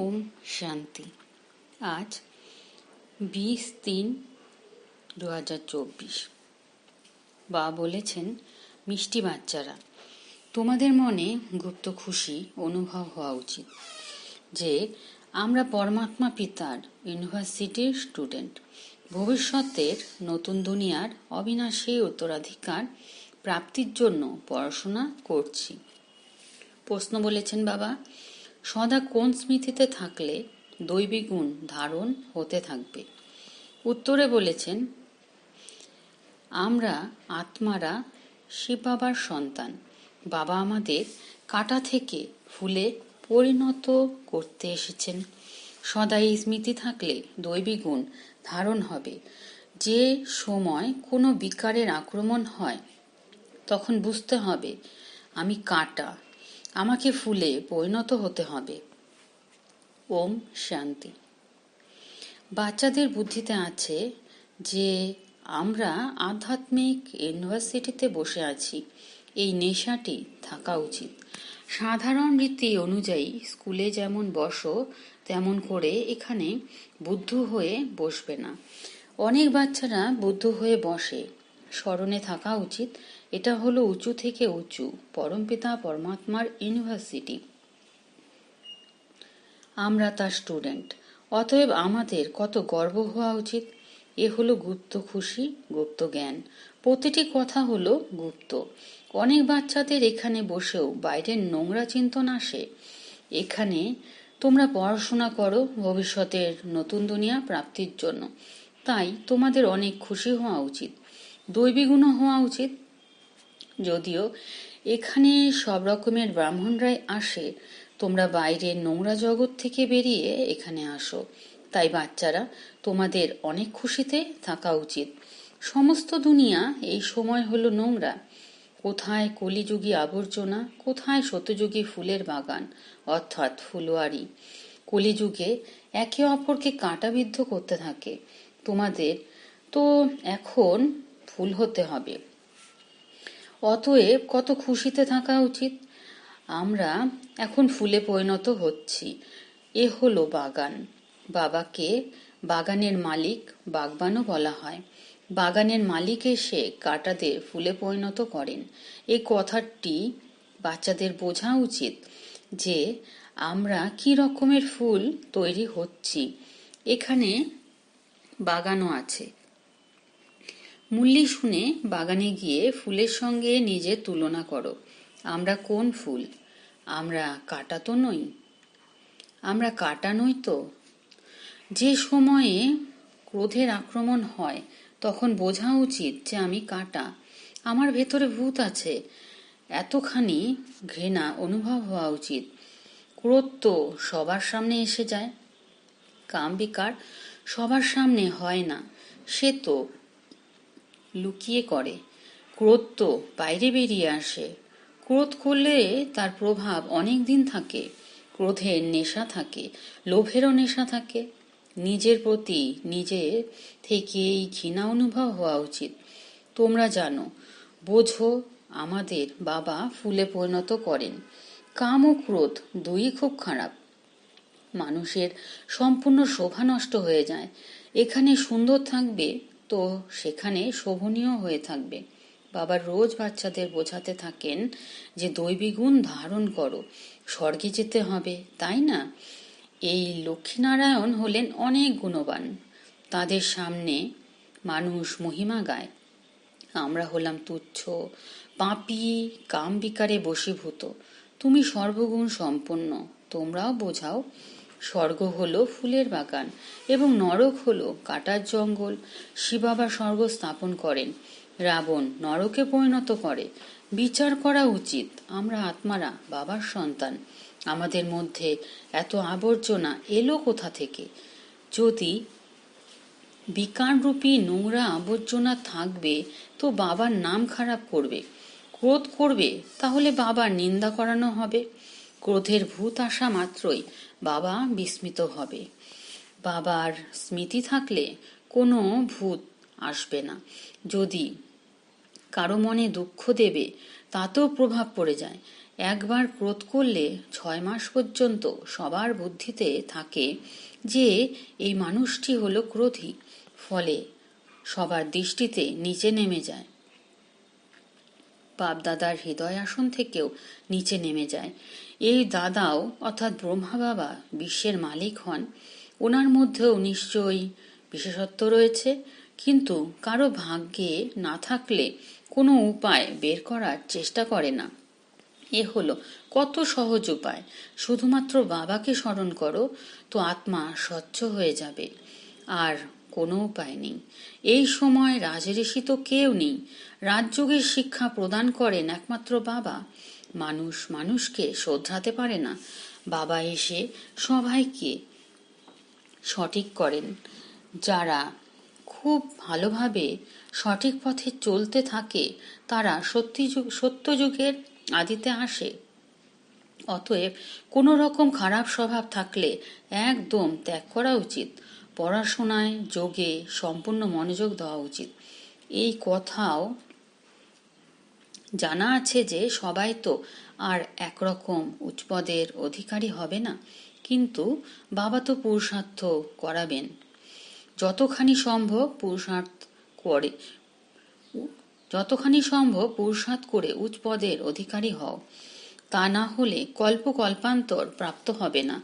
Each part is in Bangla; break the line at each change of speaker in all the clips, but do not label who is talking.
ওম শান্তি। আজ বিশ তিন দু হাজার চব্বিশ। বা বলেছেন, মিষ্টি বাচ্চারা, তোমাদের মনে গুপ্ত খুশি অনুভব হওয়া উচিত যে আমরা পরমাত্মা পিতার ইউনিভার্সিটির স্টুডেন্ট। ভবিষ্যতের নতুন দুনিয়ার অবিনাশী উত্তরাধিকার প্রাপ্তির জন্য পড়াশোনা করছি। প্রশ্ন বলেছেন বাবা সদা কোন স্মৃতিতে থাকলে দৈবিক গুণ ধারণ হতে থাকবে? উত্তরে বলেছেন, আমরা, আত্মারা, শিব বাবার সন্তান। বাবা আমাদের কাটা থেকে ফুলে পরিণত করতে এসেছেন। সদাই স্মৃতি থাকলে দৈবিক গুণ ধারণ হবে। যে সময় কোনো বিকারের আক্রমণ হয়, তখন বুঝতে হবে, আমি কাটা। আমাকে ফুলে পরিণত হতে হবে। ওম শান্তি। বাচ্চাদের বুদ্ধিতে আছে যে, আমরা আধ্যাত্মিক ইউনিভার্সিটিতে বসে আছি। এই নেশাটি থাকা উচিত। সাধারণ রীতি অনুযায়ী স্কুলে যেমন বসো, তেমন করে এখানে বুদ্ধ হয়ে বসবে না। অনেক বাচ্চারা বুদ্ধ হয়ে বসে। স্মরণে থাকা উচিত। এটা হলো উঁচু থেকে উঁচু পরমপিতা পরমাত্মার ইউনিভার্সিটি। আমরা তার স্টুডেন্ট। অতএব আমাদের কত গর্ব হওয়া উচিত? এ হলো গুপ্ত খুশি, গুপ্ত জ্ঞান। প্রতিটি কথা হলো গুপ্ত। অনেক বাচ্চাদের এখানে বসেও বাইরের নোংরা চিন্তন আসে। এখানে তোমরা পড়াশোনা করো, ভবিষ্যতের নতুন দুনিয়া প্রাপ্তির জন্য। তাই তোমাদের অনেক খুশি হওয়া উচিত। দৈবিগুণ হওয়া উচিত। যদিও এখানে সব রকমের ব্রাহ্মণরাই আসে, তোমরা বাইরের নোংরা জগৎ থেকে বেরিয়ে এখানে আসো। তাই বাচ্চারা, তোমাদের অনেক খুশিতে থাকা উচিত। সমস্ত দুনিয়া এই সময় হলো নোংরা। কোথায় কলিযুগী আবর্জনা, কোথায় শতযুগী ফুলের বাগান, অর্থাৎ ফুলোয়ারি কলিযুগে একে অপরকে কাঁটাবিদ্ধ করতে থাকে। তোমাদের তো এখন ফুল হতে হবে। অতএব কত খুশিতে থাকা উচিত? আমরা এখন ফুলে পরিণত হচ্ছি। এ হলো বাগান। বাবাকে বাগানের মালিক বাগবানও বলা হয়। বাগানের মালিক এসে কাটাদের ফুলে পরিণত করেন। এই কথাটি বাচ্চাদের বোঝা উচিত যে আমরা কি রকমের ফুল তৈরি হচ্ছি। এখানে বাগানও আছে। মুল্লি শুনে বাগানে গিয়ে ফুলের সঙ্গে নিজের তুলনা করো। আমরা কোন ফুল? আমরা কাটা তো নই। আমরা কাটা নই তো। যে সময়ে ক্রোধের আক্রমণ হয়, তখন বোঝা উচিত যে আমি কাটা। আমার ভেতরে ভূত আছে। এতখানি ঘৃণা অনুভব হওয়া উচিত। ক্রোধ তো সবার সামনে এসে যায়। কাম বিকার সবার সামনে হয় না। সে তো লুকিয়ে করে। ক্রোধ তো বাইরে বেরিয়ে আসে। ক্রোধ করলে তার প্রভাব অনেক দিন থাকে। ক্রোধের নেশা থাকে, লোভেরও নেশা থাকে। নিজের প্রতি নিজে থেকেই ঘৃণা অনুভব হওয়া উচিত। তোমরা জানো, বোঝো আমাদের বাবা ফুলে পরিণত করেন। কাম ও ক্রোধ দুই খুব খারাপ। মানুষের সম্পূর্ণ শোভা নষ্ট হয়ে যায়। এখানে সুন্দর থাকবে তো সেখানে শোভনীয় হয়ে থাকবে। বাবা রোজ বাচ্চাদের বোঝাতে থাকেন যে দৈবিগুণ ধারণ করো, স্বর্গে যেতে হবে, তাই না? এই লক্ষ্মীনারায়ণ হলেন অনেক গুণবান। তাদের সামনে মানুষ মহিমা গায়। আমরা হলাম তুচ্ছ, পাপি কাম বিকারে বশীভূত। তুমি সর্বগুণ সম্পন্ন, তোমরাও বোঝাও স্বর্গ হলো ফুলের বাগান এবং নরক হলো কাটার জঙ্গল। শিবাবা স্বর্গ স্থাপন করেন। রাবণ নরকে পরিণত করে। বিচার করা উচিত। আমরা আত্মারা, বাবার সন্তান। আমাদের মধ্যে এত আবর্জনা এলো কোথা থেকে? যদি বিকাররূপী নোংরা আবর্জনা থাকবে, তো বাবার নাম খারাপ করবে। ক্রোধ করবে, তাহলে বাবার নিন্দা করানো হবে। ক্রোধের ভূত আসা মাত্রই বাবা বিস্মিত হবে। বাবার স্মৃতি থাকলে কোনো ভূত আসবে না। যদি কারও মনে দুঃখ দেবে তাতেও প্রভাব পড়ে যায়। একবার ক্রোধ করলে ছয় মাস পর্যন্ত সবার বুদ্ধিতে থাকে যে, এই মানুষটি হলো ক্রোধী। ফলে সবার দৃষ্টিতে নিচে নেমে যায়। বাপ দাদার হৃদয় আসন থেকেও নিচে নেমে যায়। এই দাদাও, অর্থাৎ ব্রহ্মা বাবা, বিশ্বের মালিক হন। ওনার মধ্যেও নিশ্চয়ই বিশেষত্ব রয়েছে, কিন্তু কারও ভাগ্যে না থাকলে কোনো উপায় বের করার চেষ্টা করে না। এ হলো কত সহজ উপায়। শুধুমাত্র বাবাকে স্মরণ করো, তো আত্মা স্বচ্ছ হয়ে যাবে। আর কোনো উপায় নেই। এই সময় রাজঋষি তো কেউ নেই। রাজযোগের শিক্ষা প্রদান করেন একমাত্র বাবা। মানুষ মানুষকে শোধরাতে পারে না। বাবা এসে সবাইকে সঠিক করেন। যারা খুব ভালোভাবে সঠিক পথে চলতে থাকে, তারা সত্যি সত্য যুগের আদিতে আসে। অতএব কোনো রকম খারাপ স্বভাব থাকলে একদম ত্যাগ করা উচিত। পড়াশোনায় যোগে সম্পূর্ণ মনোযোগ দেওয়া উচিত। এই কথাও জানা আছে যে সবাই তো আর একরকম উচ্চপদের অধিকারী হবে না। কিন্তু বাবা তো পুরুষার্থ করাবেন। যতখানি সম্ভব পুরুষার্থ করে, যতখানি সম্ভব পুরুষার্থ করে উচ্চ পদের অধিকারী হও। তা না হলে কল্প কল্পান্তর প্রাপ্ত হবে না।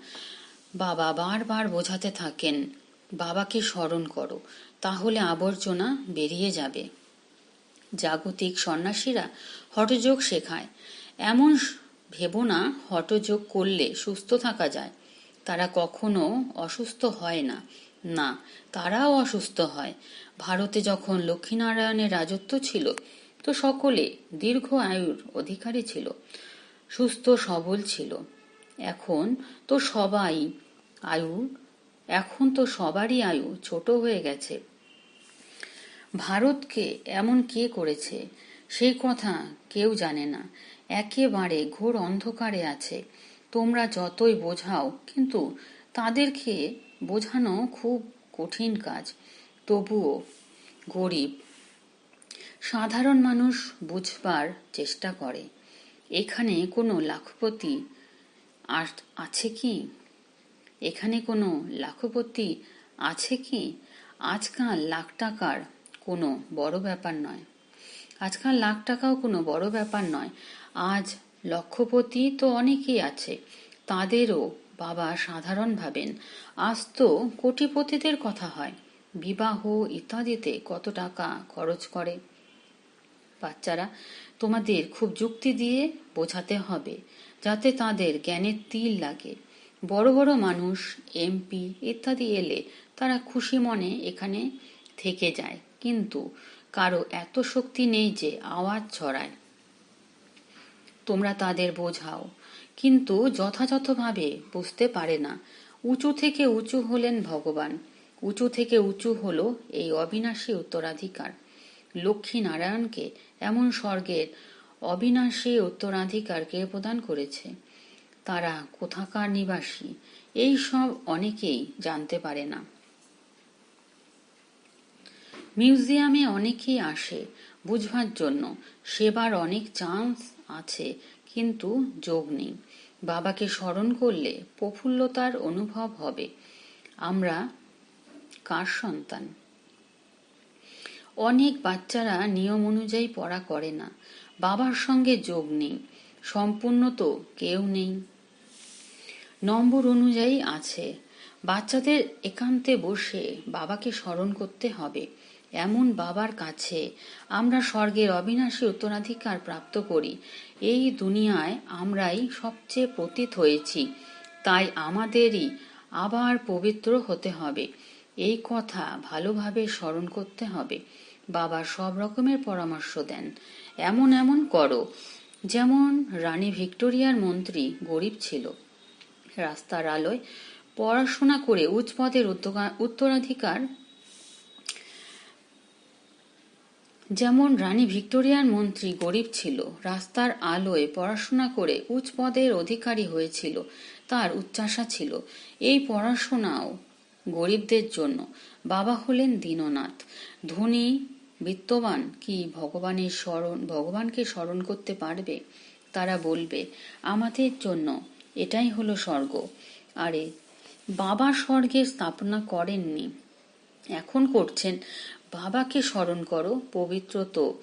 বাবা বারবার বোঝাতে থাকেন, বাবাকে স্মরণ করো, তাহলে আবর্জনা বেরিয়ে যাবে। জাগতিক সন্ন্যাসীরা হঠযোগ শেখায়। এমন ভেব না, হঠযোগ করলে সুস্থ থাকা যায়। তারা কখনো অসুস্থ হয় না। না, তারাও অসুস্থ হয়। ভারতে যখন লক্ষ্মীনারায়ণের রাজত্ব ছিল, তো সকলে দীর্ঘ আয়ুর অধিকারী ছিল, সুস্থ সবল ছিল। এখন তো সবাই আয়ু, এখন তো সবারই আয়ু ছোট হয়ে গেছে। ভারতকে এমন কে করেছে? সেই কথা কেউ জানে না। একেবারে ঘোর অন্ধকারে আছে। তোমরা যতই বোঝাও, কিন্তু তাদেরকে বোঝানো খুব কঠিন কাজ। তবুও গরিব, সাধারণ মানুষ বুঝবার চেষ্টা করে। এখানে কোনো লাখপতি আছে কি? এখানে কোনো লাখপতি আছে কি? আজকাল লাখ টাকার কোনো বড় ব্যাপার নয়। আজকাল লাখ টাকাও কোনো বড় ব্যাপার নয়। আজ লক্ষপতি তো অনেকেই আছে, তাদেরও বাবা সাধারণ ভাবেন আজ তো কোটিপতিদের কথা হয়, বিবাহ ইত্যাদিতে কত টাকা খরচ করে। বাচ্চারা, তোমাদের খুব যুক্তি দিয়ে বোঝাতে হবে, যাতে তাদের জ্ঞানের তিল লাগে। বড় বড় মানুষ, এমপি ইত্যাদি এলে তারা খুশি মনে এখানে থেকে যায়। কিন্তু কারও এত শক্তি নেই যে আওয়াজ ছড়ায়। তোমরা তাদের বোঝাও, কিন্তু যথাযথভাবে বুঝতে পারে না। উঁচু থেকে উঁচু হলেন ভগবান। উঁচু থেকে উঁচু হল এই অবিনাশী উত্তরাধিকার। লক্ষ্মী নারায়ণকে এমন স্বর্গের অবিনাশী উত্তরাধিকার কে প্রদান করেছে। তারা কোথাকার নিবাসী, এই সব অনেকেই জানতে পারে না। মিউজিয়ামে অনেকেই আসে বুঝবার জন্য। সেবার অনেক চান্স আছে, কিন্তু যোগ নেই। বাবাকে স্মরণ করলে প্রফুল্লতার অনুভব হবে। আমরা কার সন্তান? অনেক বাচ্চারা নিয়ম অনুযায়ী পড়া করে না। বাবার সঙ্গে যোগ নেই। সম্পূর্ণ তো কেউ নেই। নম্বর অনুযায়ী আছে। বাচ্চাদের একান্তে বসে বাবাকে স্মরণ করতে হবে। এমন বাবার কাছে আমরা স্বর্গের অবিনাশী উত্তরাধিকার প্রাপ্ত করি। এই দুনিয়ায় আমরাই সবচেয়ে পতিত হয়েছি। তাই আমাদেরই আবার পবিত্র হতে হবে। এই কথা ভালোভাবে স্মরণ করতে হবে। বাবা সব রকমের পরামর্শ দেন। এমন এমন করো। যেমন রানী ভিক্টোরিয়ার মন্ত্রী গরিব ছিল। রাস্তার আলোয় পড়াশোনা করে উচ্চ পদের উত্তরাধিকার যেমন রানী ভিক্টোরিয়ার মন্ত্রী গরিব ছিল, রাস্তার আলোয় পড়াশোনা করে উচ্চ পদের অধিকারী হয়েছিল, তার উচ্চাশা ছিল। এই পড়াশোনাও গরিবদের জন্য। বাবা হলেন দীননাথ। ধনী, বিত্তবান কি ভগবানের স্মরণ, ভগবানকে স্মরণ করতে পারবে? তারা বলবে, আমাদের জন্য এটাই হলো স্বর্গ। আরে, বাবা স্বর্গের স্থাপনা করেননি। এখন করছেন বাবাকে স্মরণ করো, পবিত্র তো।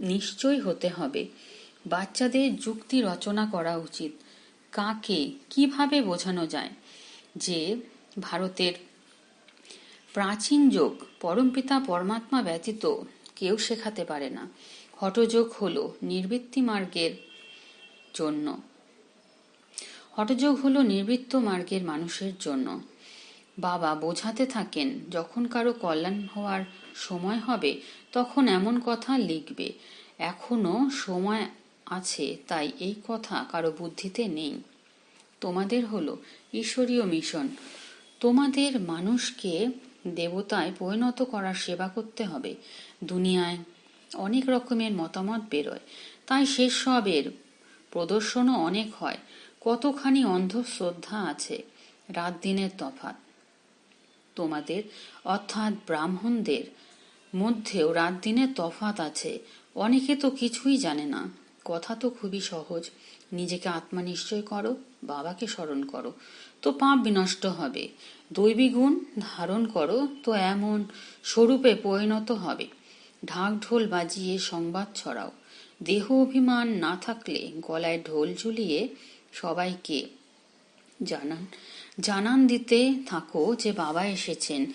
নিশ্চয়ই হতে হবে। বাচ্চাদের যুক্তি রচনা করা উচিত। কাকে, কীভাবে বোঝানো যায়? যে ভারতের প্রাচীন যোগ পরমপিতা পরমাত্মা ব্যতীত কেউ শেখাতে পারে না। হঠযোগ হল নির্বৃত্তি মার্গের জন্য। হঠযোগ হলো নির্বৃত্ত মার্গের মানুষের জন্য। বাবা বোঝাতে থাকেন, যখন কারও কল্যাণ হওয়ার সময় হবে, তখন এমন কথা লিখবে। এখনও সময় আছে, তাই এই কথা কারও বুদ্ধিতে নেই। তোমাদের হলো ঈশ্বরীয় মিশন। তোমাদের মানুষকে দেবতায় পরিণত করার সেবা করতে হবে। দুনিয়ায় অনেক রকমের মতামত বেরোয়। তাই সেসবের প্রদর্শনও অনেক হয়। কতখানি অন্ধ শ্রদ্ধা আছে। রাত দিনের তফাত তোমাদের, অর্থাৎ ব্রাহ্মণদের, মধ্যেও রাত দিনের তফাত আছে। অনেকে তো কিছুই জানে না। কথা তো খুবই সহজ। নিজেকে আত্মা নিশ্চয় করো, বাবাকে স্মরণ করো। তো পাপ বিনষ্ট হবে। দৈবী গুণ ধারণ করো, তো এমন স্বরূপে পরিণত হবে। ঢাক ঢোল বাজিয়ে সংবাদ ছড়াও। দেহ অভিমান না থাকলে গলায় ঢোল ঝুলিয়ে সবাইকে জানান জানান দিতে থাকো যে বাবা এসেছেন।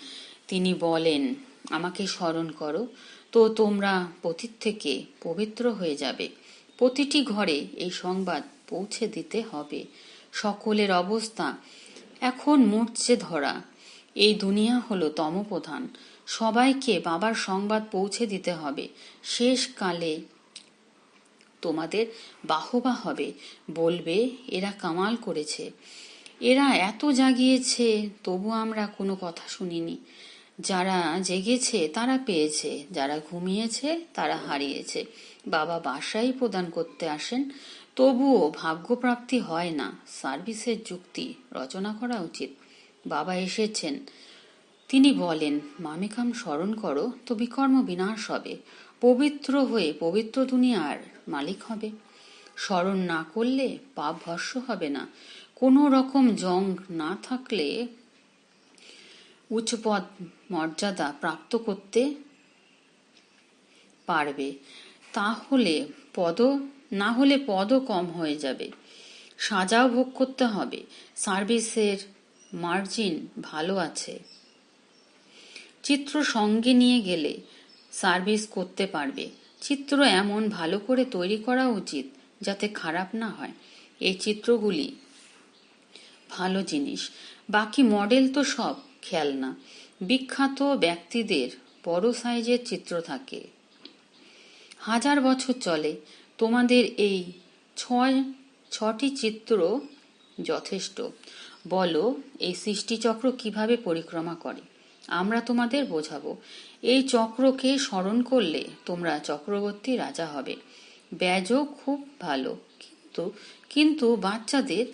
তিনি বলেন, আমাকে স্মরণ করো, তো তোমরা পতীত থেকে পবিত্র হয়ে যাবে। প্রতিটি ঘরে এই সংবাদ পৌঁছে দিতে হবে। সকলের অবস্থা এখন মরছে ধরা। এই দুনিয়া হলো তমপ্রধান। সবাইকে বাবার সংবাদ পৌঁছে দিতে হবে। শেষ কালে তোমাদের বাহবা হবে। বলবে, এরা কামাল করেছে। এরা এত জাগিয়েছে, তবু আমরা কোনো কথা শুনিনি। যারা জেগেছে, তারা পেয়েছে। যারা ঘুমিয়েছে, তারা হারিয়েছে। বাবা বাসাই প্রদান করতে আসেন, তবুও ভাগ্যপ্রাপ্তি হয় না। সার্ভিসের যুক্তি, রচনা করা উচিত। বাবা এসেছেন। তিনি বলেন, মামিকাম স্মরণ করো তো বিকর্ম বিনাশ হবে। পবিত্র হয়ে পবিত্র দুনিয়ার মালিক হবে। স্মরণ না করলে পাপ ভস্য হবে না। কোনো রকম জং না থাকলে উচ্চপদ মর্যাদা প্রাপ্ত করতে পারবে। তাহলে পদ, না হলে পদও কম হয়ে যাবে। সাজাও ভোগ করতে হবে। সার্ভিসের মার্জিন ভালো আছে। চিত্র সঙ্গে নিয়ে গেলে সার্ভিস করতে পারবে। চিত্র এমন ভালো করে তৈরি করা উচিত যাতে খারাপ না হয়। এই চিত্রগুলি ভালো জিনিস। বাকি মডেল তো সব খেলনা। বিখ্যাত ব্যক্তিদের বড় সাইজের চিত্র থাকে। হাজার বছর চলে। তোমাদের এই ছয়, ছটি চিত্র যথেষ্ট। বলো, এই সৃষ্টিচক্র কীভাবে পরিক্রমা করে? আমরা তোমাদের বোঝাবো। এই চক্রকে স্মরণ করলে তোমরা চক্রবর্তী রাজা হবে। ব্যাজও খুব ভালো। কিন্তু কিন্তু বাচ্চাদের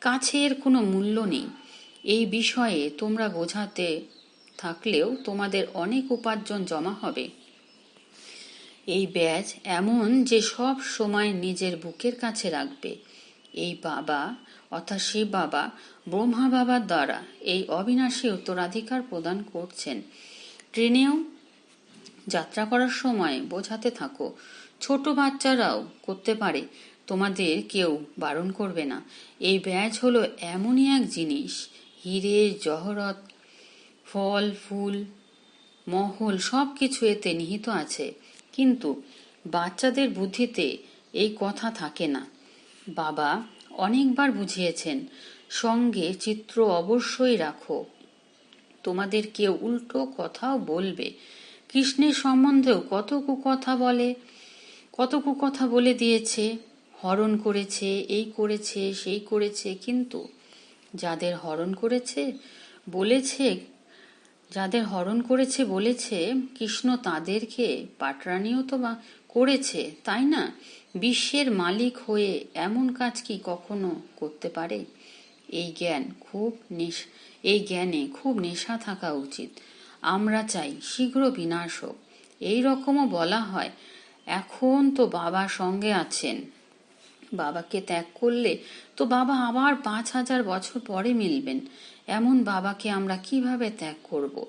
কাছে এর কোনো মূল্য নেই। এই বিষয়ে তোমরা বোঝাতে থাকলেও তোমাদের অনেক উপার্জন জমা হবে। এই ব্যাজ এমন যে সব সময় নিজের বুকের কাছে রাখবে। এই বাবা, অর্থাৎ শিব বাবা, ব্রহ্মা বাবার দ্বারা এই অবিনাশী উত্তরাধিকার প্রদান করছেন। ট্রেনেও যাত্রা করার সময় বোঝাতে থাকো, ছোট বাচ্চারাও করতে পারে। তোমাদের কেউ বারণ করবে না। এই ব্যাজ হলো এমনই এক জিনিস, হিরে, জহরত, ফল, ফুল, মহল সব কিছু এতে নিহিত আছে। কিন্তু বাচ্চাদের বুদ্ধিতে এই কথা থাকে না। বাবা অনেকবার বুঝিয়েছেন, সঙ্গে চিত্র অবশ্যই রাখো। তোমাদের কেউ উল্টো কথাও বলবে। কৃষ্ণের সম্বন্ধেও কত কুকথা বলে, কত কুকথা বলে দিয়েছে। হরণ করেছে, এই করেছে, সেই করেছে। কিন্তু যাদের হরণ করেছে, বলেছে, যাদের হরণ করেছে, বলেছে, কৃষ্ণ তাদেরকে পাটরানিও তো বা করেছে, তাই না? বিশ্বের মালিক হয়ে এমন কাজ কি কখনো করতে পারে? এই জ্ঞান খুব এই জ্ঞানে খুব নেশা থাকা উচিত। আমরা চাই শীঘ্র বিনাশ হোক। এই রকমও বলা হয়, এখন তো বাবা সঙ্গে আছেন। বাবাকে ত্যাগ করলে তো বাবা আবার পাঁচ হাজার বছর পরে মিলবেন। এমন বাবাকে আমরা কীভাবে ত্যাগ করব?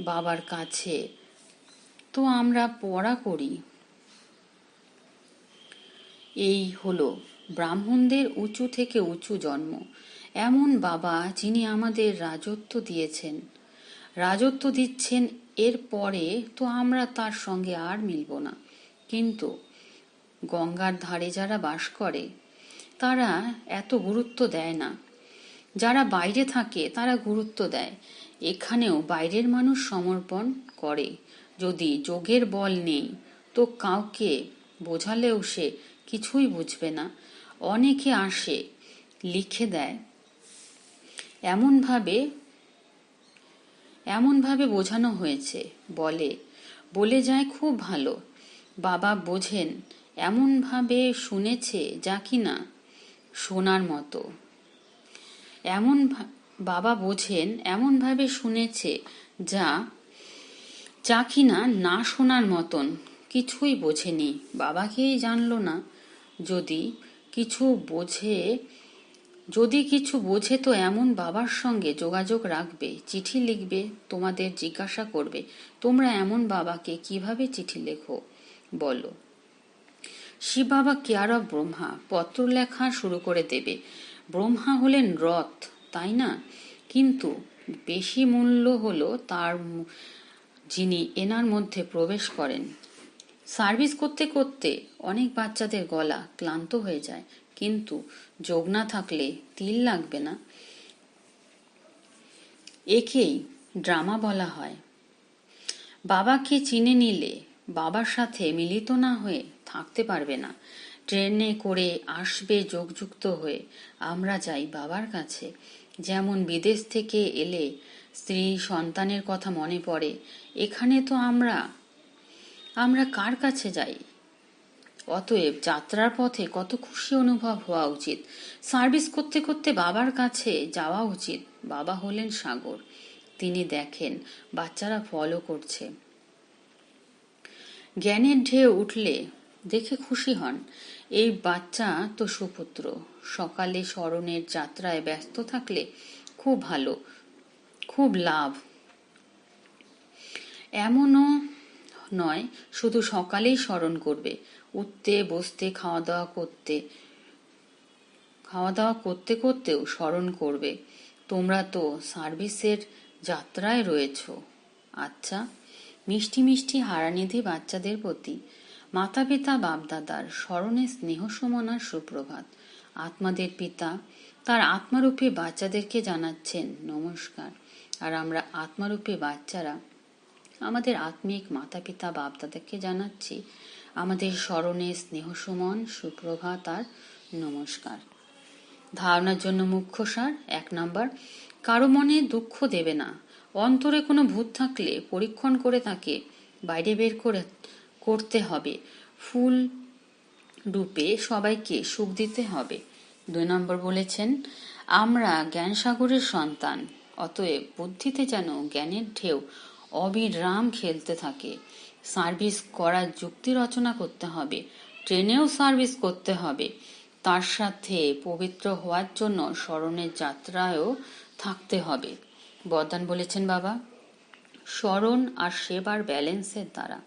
বাবার কাছে তো আমরা পড়া করি। এই হলো ব্রাহ্মণদের উঁচু থেকে উঁচু জন্ম। এমন বাবা যিনি আমাদের রাজত্ব দিয়েছেন। রাজত্ব দিচ্ছেন এর পরে তো আমরা তার সঙ্গে আর মিলব না। কিন্তু গঙ্গার ধারে যারা বাস করে, তারা এত গুরুত্ব দেয় না। যারা বাইরে থাকে, তারা গুরুত্ব দেয়। এখানেও বাইরের মানুষ সমর্পণ করে। যদি যোগের বল নেই, তো কাউকে বোঝালেও সে কিছুই বুঝবে না। অনেকে আসে, লিখে দেয়। এমনভাবে এমনভাবে বোঝানো হয়েছে। বলে বলে যায় খুব ভালো। বাবা বোঝেন এমনভাবে শুনেছে যা কি না শোনার মতো। এমন বাবা বোঝেন, এমনভাবে শুনেছে যা যা কিনা না না শোনার মতন। কিছুই বোঝেনি। বাবাকেই জানলো না। যদি কিছু বোঝে, যদি কিছু বোঝে তো এমন বাবার সঙ্গে যোগাযোগ রাখবে, চিঠি লিখবে, তোমাদের জিজ্ঞাসা করবে, তোমরা এমন বাবাকে কীভাবে চিঠি লেখো? বলো। শিব বাবা কেয়ার ব্রহ্মা পত্র লেখা শুরু করে দেবে। ব্রহ্মা হলেন রথ, তাই না? কিন্তু বেশি মূল্য হলো তার যিনি এনার মধ্যে প্রবেশ করেন। সার্ভিস করতে করতে অনেক বাচ্চাদের গলা ক্লান্ত হয়ে যায়, কিন্তু যোগ না থাকলে তিল লাগবে না। একেই ড্রামা বলা হয়। বাবাকে চিনে নিলে বাবার সাথে মিলিত না হয়ে থাকতে পারবে না। ট্রেনে করে আসবে যোগযুক্ত হয়ে। আমরা যাই বাবার কাছে। যেমন বিদেশ থেকে এলে স্ত্রী সন্তানের কথা মনে পড়ে, এখানে তো আমরা আমরা কার কাছে যাই? অতএব যাত্রার পথে কত খুশি অনুভব হওয়া উচিত। সার্ভিস করতে করতে বাবার কাছে যাওয়া উচিত। বাবা হলেন সাগর। তিনি দেখেন, বাচ্চারা ফলো করছে। জ্ঞানের ঢেউ উঠলে দেখে খুশি হন। এই বাচ্চা তো সুপুত্র। সকালে স্মরণের যাত্রায় ব্যস্ত থাকলে খুব ভালো, খুব লাভ। এমনও নয়, শুধু সকালেই স্মরণ করবে। উঠতে, বসতে খাওয়া দাওয়া করতে খাওয়া দাওয়া করতে করতেও স্মরণ করবে। তোমরা তো সার্ভিসের যাত্রায় রয়েছ। আচ্ছা মিষ্টি মিষ্টি হারানিধি বাচ্চাদের প্রতি মাতা পিতা বাপদাদার স্মরণে স্নেহ সমানার সুপ্রভাত। আত্মাদের পিতা তার আত্মারূপী বাচ্চাদেরকে জানাচ্ছেন নমস্কার। আর আমরা আত্মারূপী বাচ্চারা আমাদের আত্মিক মাতা পিতা বাপদাদাকে জানাচ্ছি আমাদের স্মরণে স্নেহ সুমন, সুপ্রভাত আর নমস্কার। ধারণার জন্য মুখ্য সার, এক নম্বর, কারও মনে দুঃখ দেবে না। অন্তরে কোনো ভূত থাকলে পরীক্ষণ করে তাকে বাইরে বের করে করতে হবে। ফুল রূপে সবাইকে সুখ দিতে হবে। দুই নম্বর বলেছেন, আমরা জ্ঞান সাগরের সন্তান, অতএব বুদ্ধিতে যেন জ্ঞানের ঢেউ অবিরাম খেলতে থাকে। সার্ভিস করার যুক্তি রচনা করতে হবে, ট্রেনেও সার্ভিস করতে হবে। তার সাথে পবিত্র হওয়ার জন্য স্মরণের যাত্রায়ও থাকতে হবে। বদান বলেছেন বাবা। স্মরণ আর সেবার ব্যালেন্সের দ্বারা।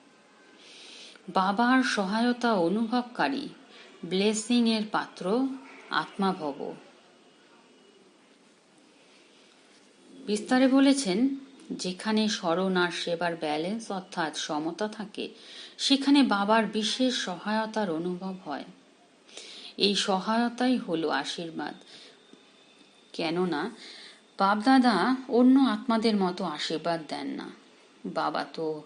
বাবার সহায়তা অনুভবকারী ব্লেসিং এর পাত্র আত্মা ভব বিস্তারে বলেছেন, যেখানে স্মরণ আর সেবার ব্যালেন্স অর্থাৎ সমতা থাকে, সেখানে বাবার বিশেষ সহায়তার অনুভব হয়। এই সহায়তাই হলো আশীর্বাদ। কেননা, বাপদাদা অন্য আত্মাদের মতো আশীর্বাদ দেন না। বাবা তো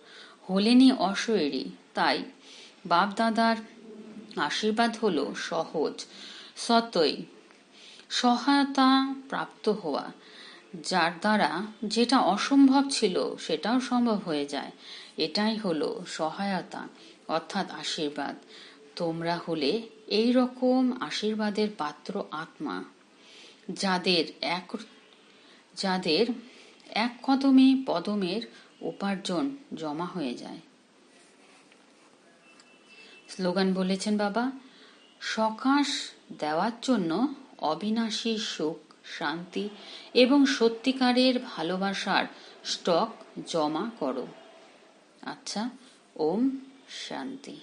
হলেনই অশৈরী তাই বাপদাদার আশীর্বাদ হলো সহজ। সতই সহায়তা প্রাপ্ত হওয়া, যার দ্বারা যেটা অসম্ভব ছিল সেটাও সম্ভব হয়ে যায়। এটাই হলো সহায়তা, অর্থাৎ আশীর্বাদ। তোমরা হলে এই রকম আশীর্বাদের পাত্র আত্মা, যাদের এক যাদের এক কদমে পদমের উপার্জন জমা হয়ে যায়। স্লোগান বলেছেন বাবা, সকাশ দেওয়ার জন্য অবিনাশী সুখ, শান্তি এবং সত্যিকারের ভালোবাসার স্টক জমা করো। আচ্ছা ওম শান্তি।